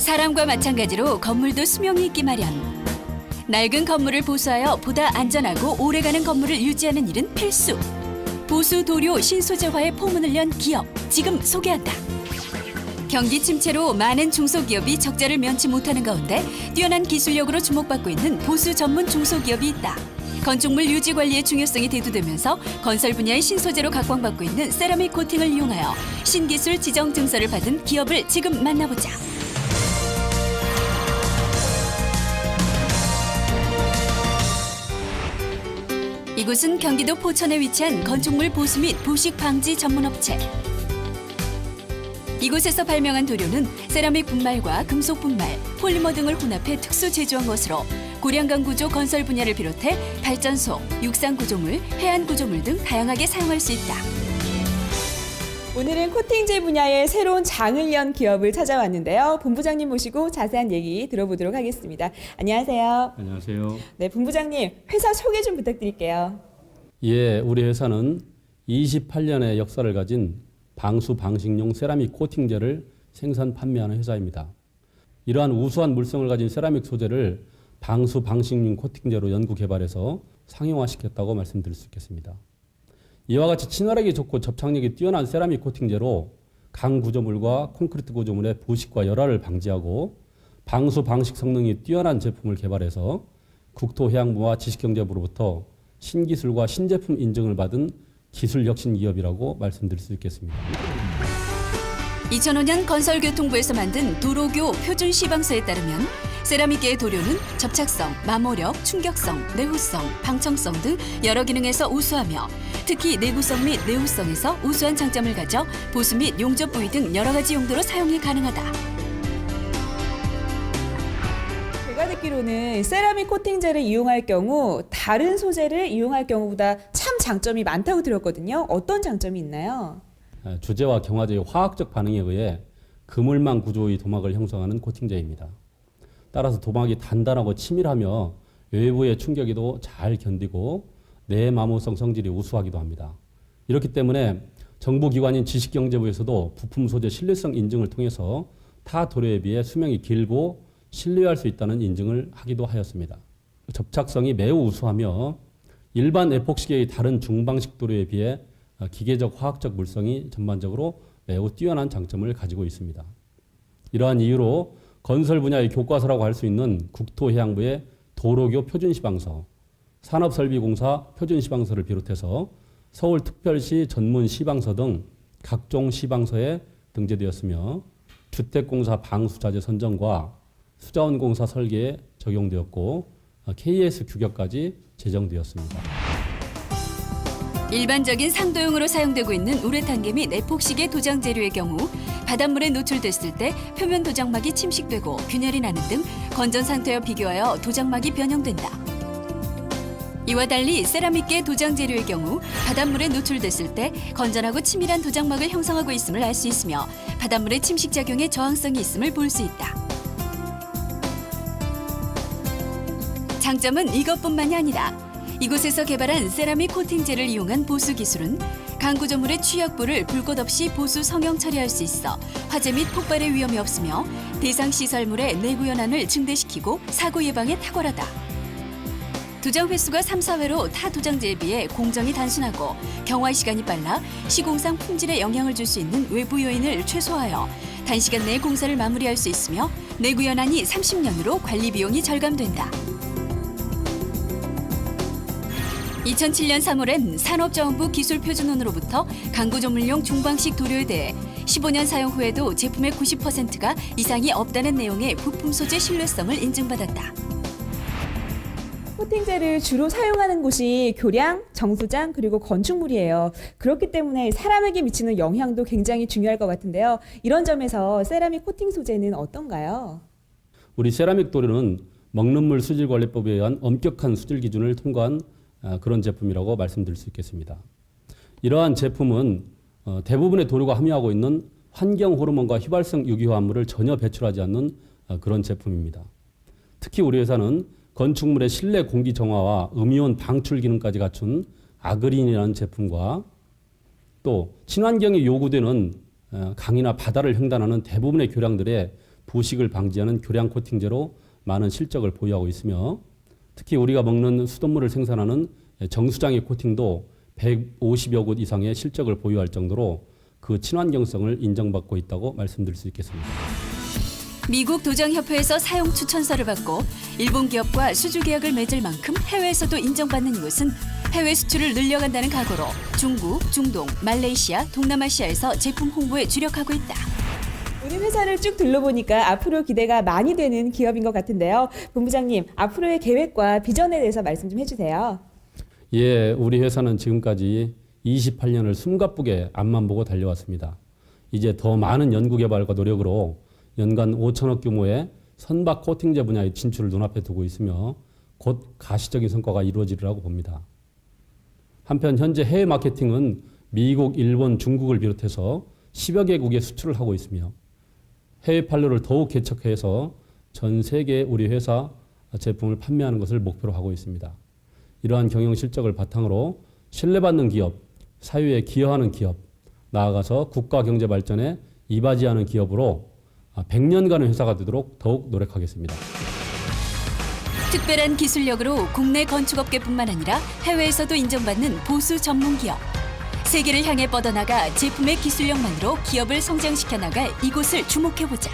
사람과 마찬가지로 건물도 수명이 있기 마련. 낡은 건물을 보수하여 보다 안전하고 오래가는 건물을 유지하는 일은 필수. 보수 도료 신소재화에 포문을 연 기업 지금 소개한다. 경기 침체로 많은 중소기업이 적자를 면치 못하는 가운데 뛰어난 기술력으로 주목받고 있는 보수 전문 중소기업이 있다. 건축물 유지 관리의 중요성이 대두되면서 건설 분야의 신소재로 각광받고 있는 세라믹 코팅을 이용하여 신기술 지정 증서를 받은 기업을 지금 만나보자. 이곳은 경기도 포천에 위치한 건축물 보수 및 부식 방지 전문 업체. 이곳에서 발명한 도료는 세라믹 분말과 금속 분말, 폴리머 등을 혼합해 특수 제조한 것으로 고량강 구조 건설 분야를 비롯해 발전소, 육상 구조물, 해안 구조물 등 다양하게 사용할 수 있다. 오늘은 코팅제 분야의 새로운 장을 연 기업을 찾아왔는데요. 본부장님 모시고 자세한 얘기 들어보도록 하겠습니다. 안녕하세요. 안녕하세요. 네, 본부장님 회사 소개 좀 부탁드릴게요. 예, 우리 회사는 28년의 역사를 가진 방수 방식용 세라믹 코팅제를 생산 판매하는 회사입니다. 이러한 우수한 물성을 가진 세라믹 소재를 방수 방식용 코팅제로 연구 개발해서 상용화시켰다고 말씀드릴 수 있겠습니다. 이와 같이 친화력이 좋고 접착력이 뛰어난 세라믹 코팅제로 강 구조물과 콘크리트 구조물의 부식과 열화를 방지하고 방수 방식 성능이 뛰어난 제품을 개발해서 국토해양부와 지식경제부로부터 신기술과 신제품 인증을 받은 기술 혁신 기업이라고 말씀드릴 수 있겠습니다. 2005년 건설교통부에서 만든 도로교 표준 시방서에 따르면 세라믹계의 도료는 접착성, 마모력, 충격성, 내후성, 방청성 등 여러 기능에서 우수하며 특히 내구성 및 내후성에서 우수한 장점을 가져 보수 및 용접 부위 등 여러 가지 용도로 사용이 가능하다. 제가 듣기로는 세라믹 코팅제를 이용할 경우 다른 소재를 이용할 경우보다 참 장점이 많다고 들었거든요. 어떤 장점이 있나요? 아, 주제와 경화제의 화학적 반응에 의해 그물망 구조의 도막을 형성하는 코팅제입니다. 따라서 도막이 단단하고 치밀하며 외부의 충격에도 잘 견디고 내 마모성 성질이 우수하기도 합니다. 이렇기 때문에 정부기관인 지식경제부에서도 부품 소재 신뢰성 인증을 통해서 타 도료에 비해 수명이 길고 신뢰할 수 있다는 인증을 하기도 하였습니다. 접착성이 매우 우수하며 일반 에폭시계의 다른 중방식 도료에 비해 어, 기계적 화학적 물성이 전반적으로 매우 뛰어난 장점을 가지고 있습니다. 이러한 이유로 건설 분야의 교과서라고 할 수 있는 국토해양부의 도로교 표준시방서, 산업설비공사 표준시방서를 비롯해서 서울특별시 전문시방서 등 각종 시방서에 등재되었으며 주택공사 방수자재 선정과 수자원공사 설계에 적용되었고 어, KS 규격까지 제정되었습니다. 일반적인 상도용으로 사용되고 있는 우레탄계 및 에폭시계 도장 재료의 경우 바닷물에 노출됐을 때 표면 도장막이 침식되고 균열이 나는 등 건전 상태와 비교하여 도장막이 변형된다. 이와 달리 세라믹계 도장 재료의 경우 바닷물에 노출됐을 때 건전하고 치밀한 도장막을 형성하고 있음을 알 수 있으며 바닷물의 침식 작용에 저항성이 있음을 볼 수 있다. 장점은 이것뿐만이 아니다. 이곳에서 개발한 세라믹 코팅제를 이용한 보수 기술은 강구조물의 취약부를 불것 없이 보수 성형 처리할 수 있어 화재 및 폭발의 위험이 없으며 대상 시설물의 내구 연한을 증대시키고 사고 예방에 탁월하다. 도장 횟수가 3, 4회로 타 도장제에 비해 공정이 단순하고 경화 시간이 빨라 시공상 품질에 영향을 줄 수 있는 외부 요인을 최소화하여 단시간 내에 공사를 마무리할 수 있으며 내구 연한이 30년으로 관리 비용이 절감된다. 2007년 3월엔 산업자원부 기술표준원으로부터 강구 조물용 중방식 도료에 대해 15년 사용 후에도 제품의 90%가 이상이 없다는 내용의 부품 소재 신뢰성을 인증받았다. 코팅제를 주로 사용하는 곳이 교량, 정수장 그리고 건축물이에요. 그렇기 때문에 사람에게 미치는 영향도 굉장히 중요할 것 같은데요. 이런 점에서 세라믹 코팅 소재는 어떤가요? 우리 세라믹 도료는 먹는 물 수질 관리법에 의한 엄격한 수질 기준을 통과한 아, 그런 제품이라고 말씀드릴 수 있겠습니다. 이러한 제품은 어, 대부분의 도료가 함유하고 있는 환경 호르몬과 휘발성 유기화합물을 전혀 배출하지 않는 어, 그런 제품입니다. 특히 우리 회사는 건축물의 실내 공기 정화와 음이온 방출 기능까지 갖춘 아그린이라는 제품과 또 친환경이 요구되는 어, 강이나 바다를 횡단하는 대부분의 교량들의 부식을 방지하는 교량 코팅제로 많은 실적을 보유하고 있으며 특히 우리가 먹는 수돗물을 생산하는 정수장의 코팅도 150여 곳 이상의 실적을 보유할 정도로 그 친환경성을 인정받고 있다고 말씀드릴 수 있겠습니다. 미국 도장협회에서 사용 추천서를 받고 일본 기업과 수주 계약을 맺을 만큼 해외에서도 인정받는 이곳은 해외 수출을 늘려간다는 각오로 중국, 중동, 말레이시아, 동남아시아에서 제품 홍보에 주력하고 있다. 오늘 회사를 쭉 둘러보니까 앞으로 기대가 많이 되는 기업인 것 같은데요. 본부장님, 앞으로의 계획과 비전에 대해서 말씀 좀 해주세요. 예, 우리 회사는 지금까지 28년을 숨가쁘게 앞만 보고 달려왔습니다. 이제 더 많은 연구개발과 노력으로 연간 5천억 규모의 선박 코팅제 분야의 진출을 눈앞에 두고 있으며 곧 가시적인 성과가 이루어지리라고 봅니다. 한편 현재 해외 마케팅은 미국, 일본, 중국을 비롯해서 10여 개국에 수출을 하고 있으며 해외 판로를 더욱 개척해서 전 세계 우리 회사 제품을 판매하는 것을 목표로 하고 있습니다. 이러한 경영 실적을 바탕으로 신뢰받는 기업, 사회에 기여하는 기업, 나아가서 국가 경제 발전에 이바지하는 기업으로 100년간의 회사가 되도록 더욱 노력하겠습니다. 특별한 기술력으로 국내 건축업계뿐만 아니라 해외에서도 인정받는 보수 전문 기업. 세계를 향해 뻗어나가 제품의 기술력만으로 기업을 성장시켜 나갈 이곳을 주목해 보자.